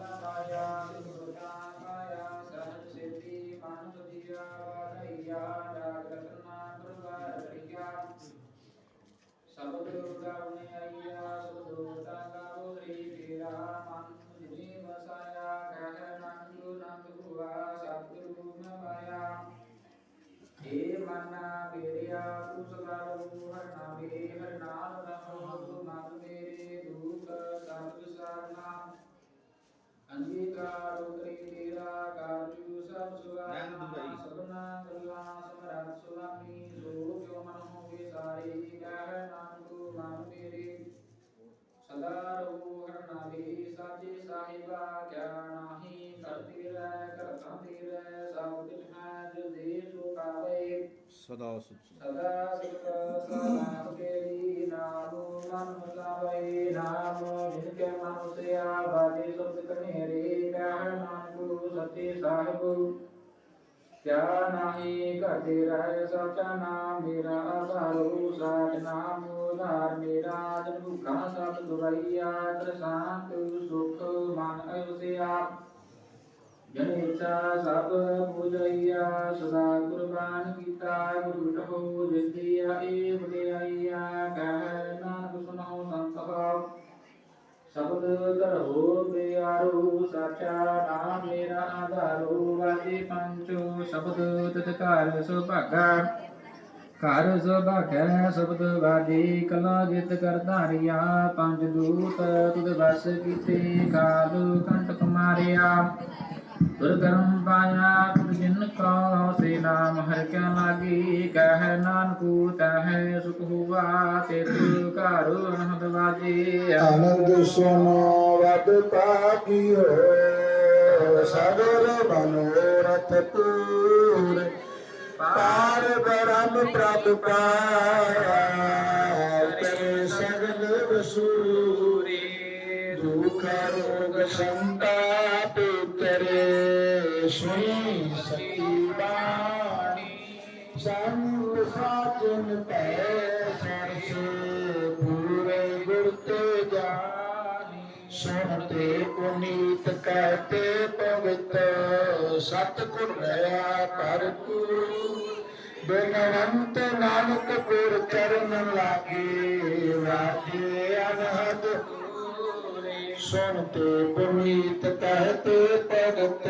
नमया सुभृतामया सहनसिद्धि मानुपदिया जागृतनाम प्रवर्या सब दुर्गा कारुकरी निराकारु सब सुगान दुबई सगुना कल्ला समरात सुलामी स्वरूप यो मनो के सारे कारण को राम तेरे सदा रहो हर नाभि साचे साहिबा क्या नाही करते रह करता तेरे सब दिन है जो दे सो पावे सदा सुख सदा सुख सदा तेरी नाम मन क्या नाही कटे रहे सच नाम मेरा असरु सच नाम उधार मेरा जन भूखा सत दुरैया शांत सुख मन से आप जन इच्छा सब पूजैया सदा कुर्बान गीता गुरु हो जिसकी बोध करो बेआरो साक्षाराम मेरा आधारो वादे पंचो शब्द तत्कार सौभाग्य कार सौभाग्य शब्द वादी कला गीत करतारिया पंच दूत तुद बस गीते कालु कंटक मारिया दुर्गम पाया तुम जिनको से नाम हर क्या लागी कह नानकू तह सुख हुआ ते तुकारो अनहदवाजी ਆਨੰਦ ਸੁਨੋ ਵਦ ਪਾਗਿਓ ਸਗਰ ਮਨੋਰਥ ਪੂਰ ਪਾਰ ਬ੍ਰਹਮ ਪ੍ਰਭ ਪਾਇਆ। ਤੇ ਸਗਲ ਵਸੂਰੀ। ਦੁਖ ਰੋਗ ਸੰਤਾਪ ਤਰੇ ਸੁਣੀ ਸਤੀ ਬਾਣੀ। ਸੰਗ ਸਾਜਨ ਪੈ ਤੇ ਪੁਨੀਤ ਕਹਤੇ ਪਵਿੱਤ, ਸਤ ਗੁਣ ਰਹਾ ਭਰਪੂਰ। ਬਿਨਵੰਤ ਨਾਨਕ ਗੁਰ ਚਰਨ ਲਾਗੇ ਵਾਜੇ ਅਨਹਦ। ਸੁਣ ਤੇ ਪੁਨੀਤ ਕਹਤੇ ਪਵਿੱਤ,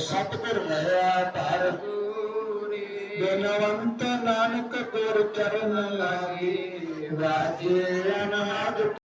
ਸਤ ਗੁਣ ਰਹਾ ਭਰਪੂਰ। ਬਿਨਵੰਤ ਨਾਨਕ ਗੁਰ ਚਰਨ ਲਾਗੇ, ਰਾਜੇ ਅਨਹਦ।